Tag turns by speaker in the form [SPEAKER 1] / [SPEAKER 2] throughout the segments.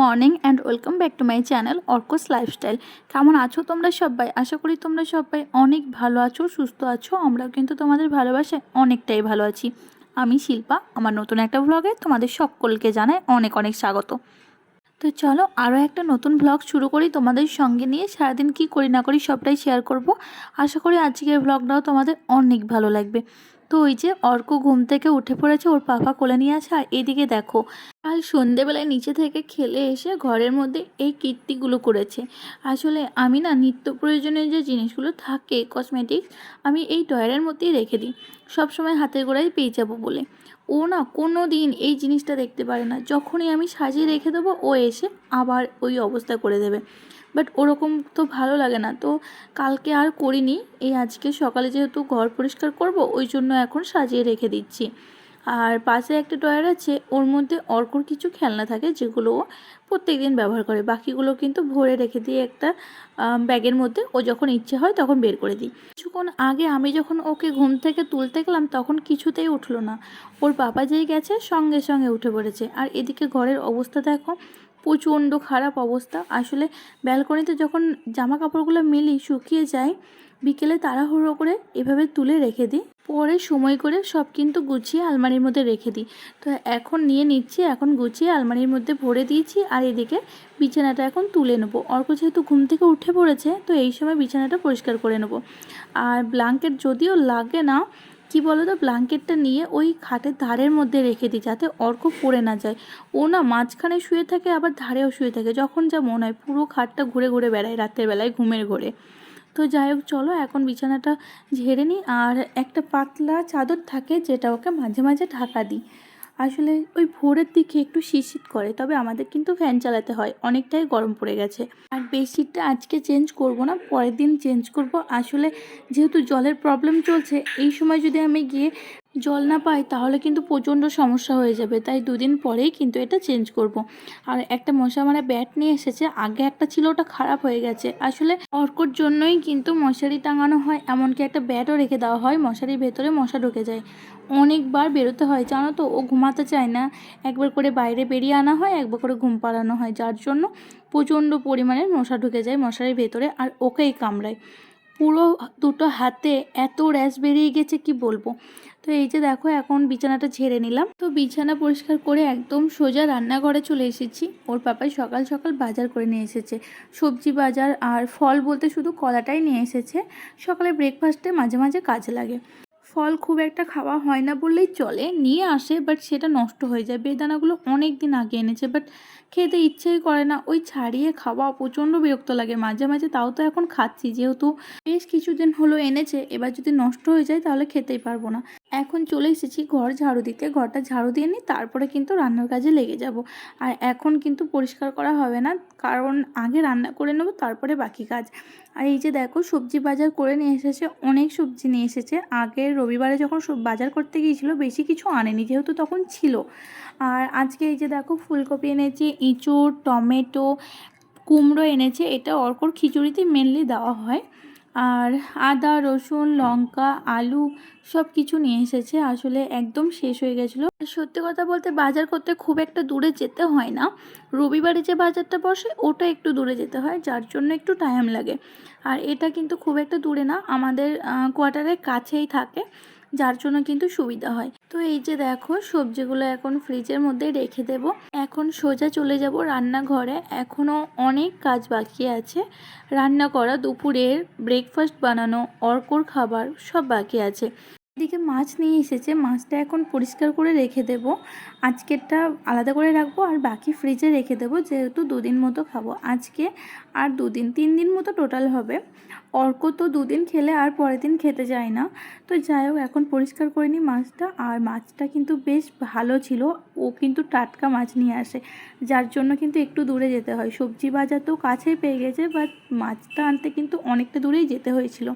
[SPEAKER 1] Morning and welcome back to my channel Arko's lifestyle. কেমন আছো তোমরা সবাই? আশা করি তোমরা সবাই অনেক ভালো আছো, সুস্থ আছো। আমরাও কিন্তু তোমাদের ভালোবাসায় অনেকটাই ভালো আছি। আমি শিল্পা, আমার নতুন একটা ভ্লগে তোমাদের সকলকে জানাই অনেক অনেক স্বাগত। তো চলো, আরও একটা নতুন ভ্লগ শুরু করি তোমাদের সঙ্গে নিয়ে। সারাদিন কি করি না করি সবটাই শেয়ার করব। আশা করি আজকের ভ্লগটাও তোমাদের অনেক ভালো লাগবে। তো ওই যে অর্ক ঘুম থেকে উঠে পড়েছে, ওর পাপা কোলে নিয়ে আসে, আর এদিকে দেখো, কাল সন্ধেবেলায় নিচে থেকে খেলে এসে ঘরের মধ্যে এই কীর্তিগুলো করেছে। আসলে আমি না নিত্য প্রয়োজনীয় যে জিনিসগুলো থাকে কসমেটিক্স আমি এই ডয়ারের মধ্যেই রেখে দিই। সবসময় হাতের গোড়ায় পেয়ে যাব বলে। ও না কোনো দিন এই জিনিসটা দেখতে পারে না। যখনই আমি সাজিয়ে রেখে দেবো, ও এসে আবার ওই অবস্থা করে দেবে। বাট ওরকম তো ভালো লাগে না। তো কালকে আর করিনি। এই আজকে সকালে যেহেতু ঘর পরিষ্কার করব, ওই জন্য এখন সাজিয়ে রেখে দিচ্ছি। আর পাশে একটা ডয়ার আছে, ওর মধ্যে অর্কর কিছু খেলনা থাকে, যেগুলো ও প্রত্যেক দিন ব্যবহার করে। বাকিগুলো কিন্তু ভরে রেখে দিয়ে একটা ব্যাগের মধ্যে ও যখন ইচ্ছে হয় তখন বের করে দিই। কিছুক্ষণ আগে আমি যখন ওকে ঘুম থেকে তুলতে গেলাম, তখন কিছুতেই উঠল না। ওর বাবা যেই গেছে, সঙ্গে সঙ্গে উঠে পড়েছে। আর এদিকে ঘরের অবস্থা দেখো প্রচণ্ড খারাপ অবস্থা। আসলে ব্যালকনিতে যখন জামা কাপড়গুলো মেলি শুকিয়ে যায়, বিকেলে তাড়াহুড়ো করে এভাবে তুলে রেখে দিই। পরে সময় করে সব কিন্তু গুছিয়ে আলমারির মধ্যে রেখে দিই। তো এখন নিয়ে নিচ্ছি, এখন গুছিয়ে আলমারির মধ্যে ভরে দিয়েছি আর এদিকে বিছানাটা এখন তুলে নেব। অর্ক যেহেতু ঘুম থেকে উঠে পড়েছে, তো এই সময় বিছানাটা পরিষ্কার করে নেব। আর ব্ল্যাঙ্কেট যদিও লাগে না কি বলো তো ব্লাঙ্কেটটা নিয়ে ওই খাটের ধারের মধ্যে রেখে দিই যাতে অর্ক পড়ে না যায়। ও না মাঝখানে শুয়ে থাকে, আবার ধারেও শুয়ে থাকে। যখন যা মনে হয়, পুরো খাটটা ঘুরে ঘুরে বেড়ায় রাতের বেলায় ঘুমের ঘরে। তো যাই হোক, চলো এখন বিছানাটা ঝেড়ে নিই। আর একটা পাতলা চাদর থাকে, যেটা ওকে মাঝে মাঝে ঢাকা দিই। আসলে ওই ভোরের দিকে একটু শীত করে, তবে আমাদের কিন্তু ফ্যান চালাতে হয়, অনেকটাই গরম পড়ে গেছে। আর বেডশিটটা আজকে চেঞ্জ করব না, পরের দিন চেঞ্জ করব। আসলে যেহেতু জলের প্রবলেম চলছে, এই সময় যদি আমি গিয়ে জল না পাই, তাহলে কিন্তু প্রচণ্ড সমস্যা হয়ে যাবে। তাই দুদিন পরেই কিন্তু এটা চেঞ্জ করব। আর একটা মশা মারা ব্যাট নিয়ে এসেছে, আগে একটা ছিল, ওটা খারাপ হয়ে গেছে। আসলে অর্কর জন্যই কিন্তু মশারি টাঙানো হয়, এমনকি একটা ব্যাটও রেখে দেওয়া হয়, মশারির ভেতরে মশা ঢুকে যায়। অনেকবার বেরোতে হয়, জানো তো? ও ঘুমাতে চায় না। একবার করে বাইরে বেরিয়ে আনা হয়, একবার করে ঘুম পাড়ানো হয়। যার জন্য প্রচণ্ড পরিমাণে মশা ঢুকে যায় মশারির ভেতরে আর ওকেই কামড়ায়। পুরো দুটো হাতে এত র্যাশ বেরিয়ে গেছে, কি বলব? তো এই যে দেখো, এখন বিছানাটা ঝেড়ে নিলাম। তো বিছানা পরিষ্কার করে একদম সোজা রান্নাঘরে চলে এসেছি। ওর পাপাই সকাল সকাল বাজার করে নিয়ে এসেছে। সবজি বাজার আর ফল বলতে শুধু কলাটাই নিয়ে এসেছে। সকালে ব্রেকফাস্টে মাঝে মাঝে কাজে লাগে। ফল খুব একটা খাওয়া হয় না বললেই চলে। নিয়ে আসে বাট সেটা নষ্ট হয়ে যায়। বেদানাগুলো অনেক দিন আগে এনেছে বাট খেতে ইচ্ছেই করে না। ওই ছাড়িয়ে খাওয়া প্রচণ্ড বিরক্ত লাগে। মাঝে মাঝে তাও তো এখন খাচ্ছি, যেহেতু বেশ কিছুদিন হলো এনেছে। এবার যদি নষ্ট হয়ে যায় তাহলে খেতেই পারব না। এখন চলে এসেছি ঘর ঝাড়ু দিতে। ঘরটা ঝাড়ু দিয়ে নিই, তারপরে কিন্তু রান্নার কাজে লেগে যাব। আর এখন কিন্তু পরিষ্কার করা হবে না, কারণ আগে রান্না করে নেব, তারপরে বাকি কাজ। আর এই যে দেখো, সবজি বাজার করে নিয়ে এসেছে, অনেক সবজি নিয়ে এসেছে। আগের রবিবারে যখন বাজার করতে গিয়েছিল, বেশি কিছু আনেনি যেহেতু তখন ছিল। আর আজকে এই যে দেখো, ফুলকপি এনেছি, ইঁচড়, টমেটো, কুমড়ো এনেছে, এটা অর্কর খিচুড়িতে মেনলি দেওয়া হয়। আর আদা, রসুন, লঙ্কা, আলু সব কিছু নিয়ে এসেছে। আসলে একদম শেষ হয়ে গেছিল। সত্যি কথা বলতে বাজার করতে খুব একটা দূরে যেতে হয় না। রবিবারে যে বাজারটা বসে, ওটা একটু দূরে যেতে হয়, যার জন্য একটু টাইম লাগে। আর এটা কিন্তু খুব একটা দূরে না, আমাদের কোয়ার্টারের কাছেই থাকে, যার জন্য কিন্তু সুবিধা হয়। তো এই যে দেখো, সবজিগুলো এখন ফ্রিজের মধ্যে রেখে দেব। এখন সোজা চলে যাব রান্নাঘরে। এখনও অনেক কাজ বাকি আছে। রান্না করা, দুপুরের ব্রেকফাস্ট বানানো, অর্কর খাবার সব বাকি আছে। এদিকে মাছ নিয়ে এসেছে, মাছটা এখন পরিষ্কার করে রেখে দেব। আজকেরটা আলাদা করে রাখব আর বাকি ফ্রিজে রেখে দেবো, যেহেতু দুদিন মতো খাব। আজকে আর দুদিন, তিন দিন মতো টোটাল হবে। অর্ক তো দুদিন খেলে আর পরের দিন খেতে যায় না। তো যাই হোক, এখন পরিষ্কার করে নিই মাছটা। আর মাছটা কিন্তু বেশ ভালো ছিল। ও কিন্তু টাটকা মাছ নিয়ে আসে, যার জন্য কিন্তু একটু দূরে যেতে হয়। সবজি বাজার তো কাছেই পেয়ে গেছে বাট মাছটা আনতে কিন্তু অনেকটা দূরেই যেতে হয়েছিল।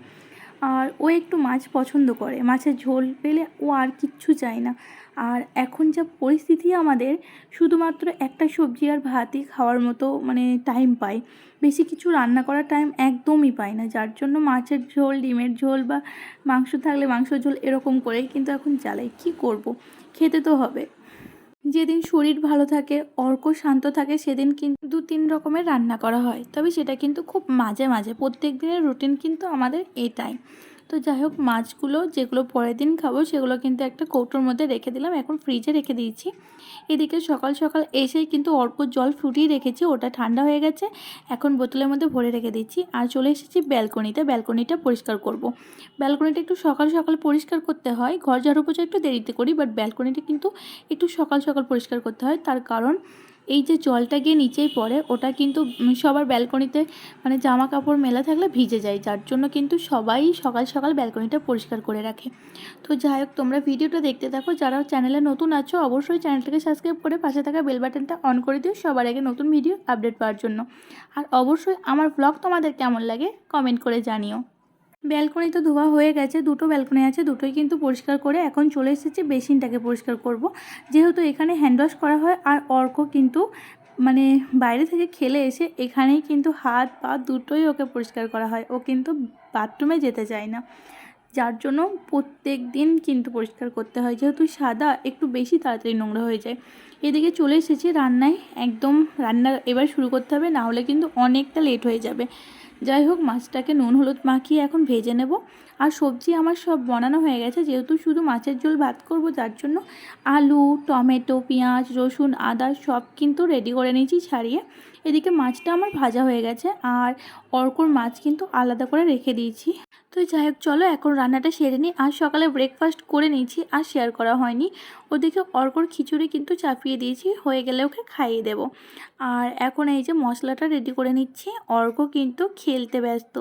[SPEAKER 1] আর ও একটু মাছ পছন্দ করে। মাছের ঝোল পেলে ও আর কিচ্ছু চায় না। আর এখন যা পরিস্থিতি আমাদের, শুধুমাত্র একটা সবজি আর ভাতই খাওয়ার মতো মানে টাইম পায় বেশি কিছু রান্না করার টাইম একদমই পায় না। যার জন্য মাছের ঝোল, ডিমের ঝোল বা মাংস থাকলে মাংস ঝোল এরকম করেই কিন্তু এখন জ্বালাই কি করব? খেতে তো হবে। যেদিন শরীর ভালো থাকে, অর্ক শান্ত থাকে, সেদিন কিন্তু দু তিন রকমের রান্না করা হয়। তবে সেটা কিন্তু খুব মাঝে মাঝে। প্রত্যেক দিনের রুটিন কিন্তু আমাদের এটাই। তো যাই হোক, মাছগুলো যেগুলো পরের দিন খাব, সেগুলো কিন্তু একটা কৌটোর মধ্যে রেখে দিলাম। এখন ফ্রিজে রেখে দিয়েছি। এদিকে সকাল সকাল এসেই কিন্তু অল্প জল ফুটিয়ে রেখেছি, ওটা ঠান্ডা হয়ে গেছে। এখন বোতলের মধ্যে ভরে রেখে দিচ্ছি আর চলে এসেছি ব্যালকনিতে। ব্যালকনিটা পরিষ্কার করব। ব্যালকনিটা একটু সকাল সকাল পরিষ্কার করতে হয়। ঘর ঝাড়ু পোছা একটু দেরিতে করি বাট ব্যালকনিটা কিন্তু একটু সকাল সকাল পরিষ্কার করতে হয়। তার কারণ এই যে জলটা গিয়ে নিচেই পড়ে, ওটা কিন্তু সবার ব্যালকনিতে মানে জামা কাপড় মেলা থাকলে ভিজে যায়, যার জন্য কিন্তু সবাই সকাল সকাল ব্যালকনিটা পরিষ্কার করে রাখে। তো যাই হোক, তোমরা ভিডিওটা দেখতে থাকো, যারা চ্যানেলে নতুন আছো অবশ্যই চ্যানেলটাকে সাবস্ক্রাইব করে পাশে থাকা বেল বাটনটা অন করে দিও সবার আগে নতুন ভিডিও আপডেট পাওয়ার জন্য। আর অবশ্যই আমার ব্লগ তোমাদের কেমন লাগে কমেন্ট করে জানিও। ব্যালকনি তো ধোয়া হয়ে গেছে, দুটো ব্যালকনি আছে, দুটোই কিন্তু পরিষ্কার করে এখন চলে এসেছি বেসিনটাকে পরিষ্কার করব। যেহেতু এখানে হ্যান্ড ওয়াশ করা হয় আর অর্ক কিন্তু মানে বাইরে থেকে খেলে এসে এখানেই কিন্তু হাত পা দুটোই ওকে পরিষ্কার করা হয়, ও কিন্তু বাথরুমে যেতে চায় না। যার জন্য প্রত্যেক দিন কিন্তু পরিষ্কার করতে হয়, যেহেতু সাদা একটু বেশি তাড়াতাড়ি নোংরা হয়ে যায়। এদিকে চলে এসেছি রান্নায়, একদম রান্না এবার শুরু করতে হবে, না হলে কিন্তু অনেকটা লেট হয়ে যাবে। যাই হোক, মাছটাকে নুন হলুদ মাখিয়ে এখন ভেজে নেব। আর সবজি আমার সব বানানো হয়ে গেছে, যেহেতু শুধু মাছের ঝোল ভাত করব, তার জন্য আলু, টমেটো, পেঁয়াজ, রসুন, আদা সব কিন্তু রেডি করে নিয়েছি ছাড়িয়ে। এদিকে মাছটা আমার ভাজা হয়ে গেছে, আর অর্কর মাছ কিন্তু আলাদা করে রেখে দিয়েছি। তো যাই হোক, চলো এখন রান্নাটা সেরে নিই। আর সকালে ব্রেকফাস্ট করে নিয়েছি, আর শেয়ার করা হয়নি। ওদিকে অর্কর খিচুড়ি কিন্তু চাপিয়ে দিয়েছি, হয়ে গেলে ওকে খাইয়ে দেবো। আর এখন এই যে মশলাটা রেডি করে নিচ্ছি, অর্ক কিন্তু খেলতে ব্যস্ত।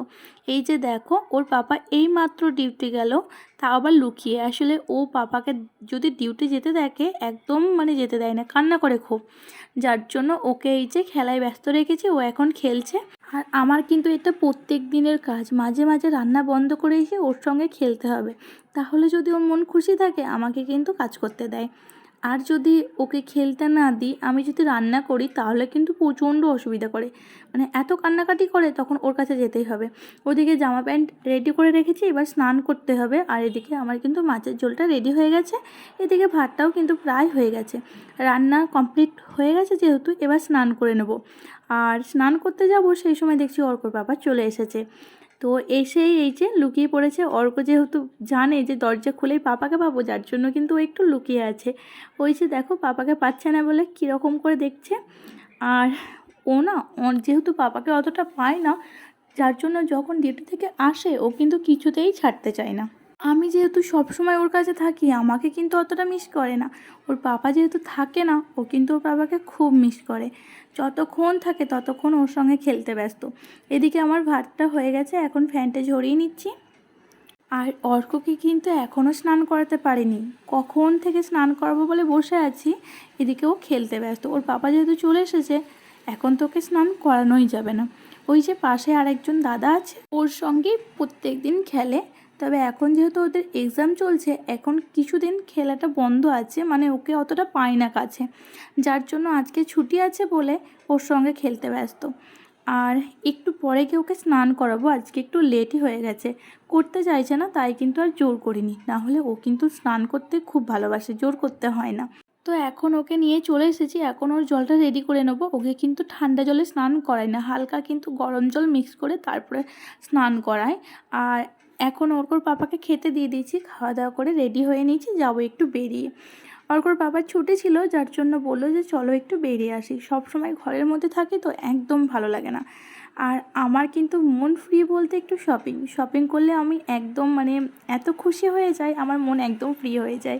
[SPEAKER 1] এই যে দেখো, ওর পাপা এই মাত্র ডিউটি গেল তা আবার লুকিয়ে। আসলে ও পাপাকে যদি ডিউটি যেতে দেখে, একদম মানে যেতে দেয় না, কান্না করে খুব। যার জন্য ওকে এই যে খেলায় ব্যস্ত রেখেছি, ও এখন খেলছে। আর আমার কিন্তু এটা প্রত্যেক দিনের কাজ। মাঝে মাঝে রান্না বন্ধ করে এসে ওর সঙ্গে খেলতে হবে। তাহলে যদি ওর মন খুশি থাকে, আমাকে কিন্তু কাজ করতে দেয়। আর যদি ওকে খেলতে না দিই, আমি যদি রান্না করি, তাহলে কিন্তু প্রচণ্ড অসুবিধা করে। মানে এত কান্নাকাটি করে, তখন ওর কাছে যেতেই হবে। ওদিকে জামা প্যান্ট রেডি করে রেখেছি, এবার স্নান করতে হবে। আর এদিকে আমার কিন্তু মাছের ঝোলটা রেডি হয়ে গেছে। এদিকে ভাতটাও কিন্তু প্রায় হয়ে গেছে। রান্না কমপ্লিট হয়ে গেছে যেহেতু, এবার স্নান করে নেব। আর স্নান করতে যাব, সেই সময় দেখছি অর্কর বাবা চলে এসেছে। তো এসেই এই যে লুকিয়ে পড়েছে। অর্ক যেহেতু জানে যে দরজা খুলেই পাপাকে পাবো, যার জন্য কিন্তু ও একটু লুকিয়ে আছে। ওই যে দেখো, পাপাকে পাচ্ছে না বলে কীরকম করে দেখছে। আর ও না যেহেতু পাপাকে অতটা পায় না, যার জন্য যখন ডিউটি থেকে আসে, ও কিন্তু কিছুতেই ছাড়তে চায় না। আমি যেহেতু সবসময় ওর কাছে থাকি, আমাকে কিন্তু অতটা মিস করে না। ওর পাপা যেহেতু থাকে না, ও কিন্তু ওর বাবাকে খুব মিস করে। যতক্ষণ থাকে ততক্ষণ ওর সঙ্গে খেলতে ব্যস্ত। এদিকে আমার ভাতটা হয়ে গেছে, এখন ফ্যানটা ঝরিয়ে নিচ্ছি। আর অর্ককে কিন্তু এখনও স্নান করাতে পারিনি। কখন থেকে স্নান করাবো বলে বসে আছি, এদিকে ও খেলতে ব্যস্ত। ওর পাপা যেহেতু চলে এসেছে, এখন তোকে স্নান করানোই যাবে না। ওই যে পাশে আরেকজন দাদা আছে, ওর সঙ্গেই প্রত্যেক দিন খেলে। তবে এখন যেহেতু ওদের এক্সাম চলছে, এখন কিছুদিন খেলাটা বন্ধ আছে মানে ওকে অতটা পায় না কাছে। যার জন্য আজকে ছুটি আছে বলে ওর সঙ্গে খেলতে ব্যস্ত। আর একটু পরে গিয়ে ওকে স্নান করাবো, আজকে একটু লেটই হয়ে গেছে। করতে চাইছে না, তাই কিন্তু আর জোর করিনি। না হলে ও কিন্তু স্নান করতে খুব ভালোবাসে, জোর করতে হয় না। তো এখন ওকে নিয়ে চলে এসেছি, এখন ওর জলটা রেডি করে নেব। ওকে কিন্তু ঠান্ডা জলে স্নান করায় না, হালকা কিন্তু গরম জল মিক্স করে তারপরে স্নান করায়। আর এখন ওরকর পাপাকে খেতে দিয়ে দিয়েছি, খাওয়া দাওয়া করে রেডি হয়ে নিয়েছি, যাব একটু বেরিয়ে। অর্কর বাবার ছুটি ছিল, যার জন্য বলল যে চলো একটু বেরিয়ে আসি। সব সময় ঘরের মধ্যে থাকি তো একদম ভালো লাগে না। আর আমার কিন্তু মন ফ্রি বলতে একটু শপিং শপিং করলে আমি একদম মানে এত খুশি হয়ে যাই, আমার মন একদম ফ্রি হয়ে যায়।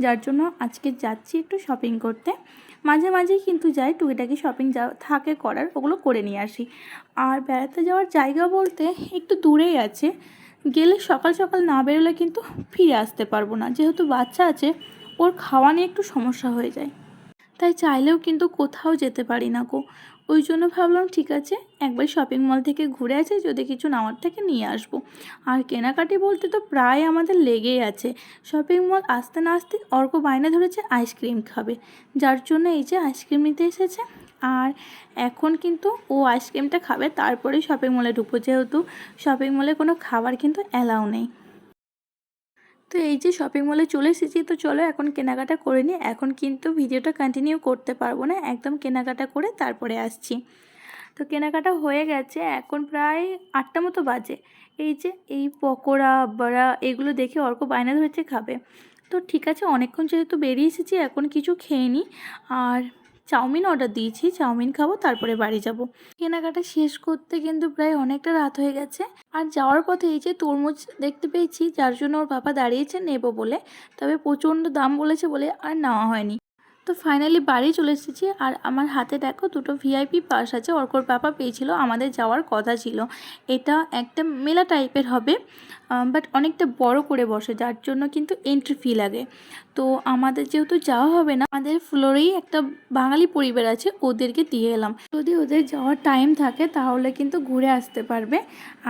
[SPEAKER 1] যার জন্য আজকে যাচ্ছি একটু শপিং করতে। মাঝে মাঝেই কিন্তু যাই, টুকিটাকি শপিং যা থাকে করার, ওগুলো করে নিয়ে আসি। আর বেড়াতে যাওয়ার জায়গা বলতে একটু দূরেই আছে। গেলে সকাল সকাল না বেরোলে কিন্তু ফিরে আসতে পারব না। যেহেতু বাচ্চা আছে, ওর খাওয়া নিয়ে একটু সমস্যা হয়ে যায়। তাই চাইলেও কিন্তু কোথাও যেতে পারি না গো। ওই জন্য ভাবলাম, ঠিক আছে, একবার শপিং মল থেকে ঘুরে আছে যদি কিছু নেওয়ার থেকে নিয়ে আসব। আর কেনাকাটি বলতে তো প্রায় আমাদের লেগেই আছে। শপিং মল আসতে না আসতে অর্ক বায়না ধরেছে আইসক্রিম খাবে। যার জন্য এই যে আইসক্রিম নিতে এসেছে আর এখন কিন্তু ও আইসক্রিমটা খাবে, তারপরেই শপিং মলে ঢুকবো। যেহেতু শপিং মলে কোনো খাবার কিন্তু অ্যালাউ নেই। তো এই যে শপিং মলে চলে এসেছি, তো চলো এখন কেনাকাটা করে নিই। এখন কিন্তু ভিডিওটা কন্টিনিউ করতে পারব না, একদম কেনাকাটা করে তারপরে আসছি। তো কেনাকাটা হয়ে গেছে, এখন প্রায় আটটা মতো বাজে। এই যে এই পকোড়া বড়া এগুলো দেখে অর্ক বায়না ধরেছে খাবে। তো ঠিক আছে, অনেকক্ষণ যেহেতু বেরিয়ে এসেছি, এখন কিছু খেয়ে নিই। আর চাউমিন অর্ডার দিয়েছি, চাউমিন খাব, তারপরে বাড়ি যাব। কেনাকাটা শেষ করতে কিন্তু প্রায় অনেকটা রাত হয়ে গেছে। আর যাওয়ার পথে এই যে তরমুজ দেখতে পেয়েছি, যার জন্য ওর বাবা দাঁড়িয়েছে নেব বলে, তবে প্রচণ্ড দাম বলেছে বলে আর নেওয়া হয়নি। তো ফাইনালি বাড়ি চলে এসেছি। আর আমার হাতে দেখো দুটো ভিআইপি পাস আছে। অর্কর পাপা পেয়েছিল, আমাদের যাওয়ার কথা ছিল। এটা একটা মেলা টাইপের হবে বাট অনেকটা বড় করে বসে, যার জন্য কিন্তু এন্ট্রি ফি লাগে। তো আমাদের যেহেতু যাওয়া হবে না, আমাদের ফ্লোরেই একটা বাঙালি পরিবার আছে, ওদেরকে দিয়ে এলাম। যদি ওদের যাওয়ার টাইম থাকে, তাহলে কিন্তু ঘুরে আসতে পারবে।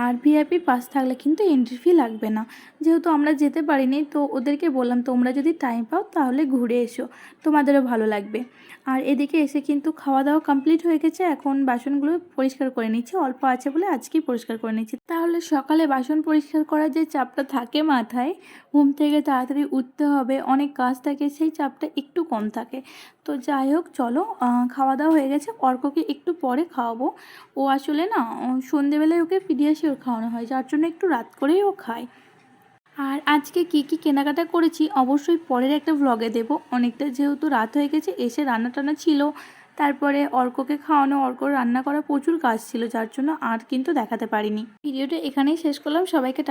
[SPEAKER 1] আর ভিআইপি পাস থাকলে কিন্তু এন্ট্রি ফি লাগবে না। যেহেতু আমরা যেতে পারিনি, তো ওদেরকে বললাম, তোমরা যদি টাইম পাও, তাহলে ঘুরে এসো। তোমাদেরও ভালো লাগবে। আর এদিকে এসে কিন্তু খাওয়া দাওয়া কমপ্লিট হয়ে গেছে। এখন বাসনগুলো পরিষ্কার করে নিচ্ছি। অল্প আছে বলে আজকেই পরিষ্কার করে নিচ্ছি। তাহলে সকালে বাসন পরিষ্কার করার যে চাপটা থাকে মাথায়, ঘুম থেকে তাড়াতাড়ি উঠতে হবে, অনেক কাজ থাকে, সেই চাপটা একটু কম থাকে। তো যাই হোক, চলো খাওয়া দাওয়া হয়ে গেছে। অর্ককে একটু পরে খাওয়াবো। ও আসলে না সন্ধেবেলায় ওকে পিডিয়াশিওর খাওয়ানো হয়, যার জন্য একটু রাত করেই ও খায়। আর আজকে কি কি কেনাকাটা করেছি অবশ্যই পরের একটা ভ্লগে দেব। অনেকটা যেহেতু রাত হয়ে গেছে, এসে রান্না টান্না ছিল। তারপরে অর্ককে খাওয়ানো, অর্ক রান্না করা প্রচুর কাজ ছিল, যার জন্য আর কিন্তু দেখাতে পারিনি। ভিডিওটা এখানেই শেষ করলাম, সবাইকে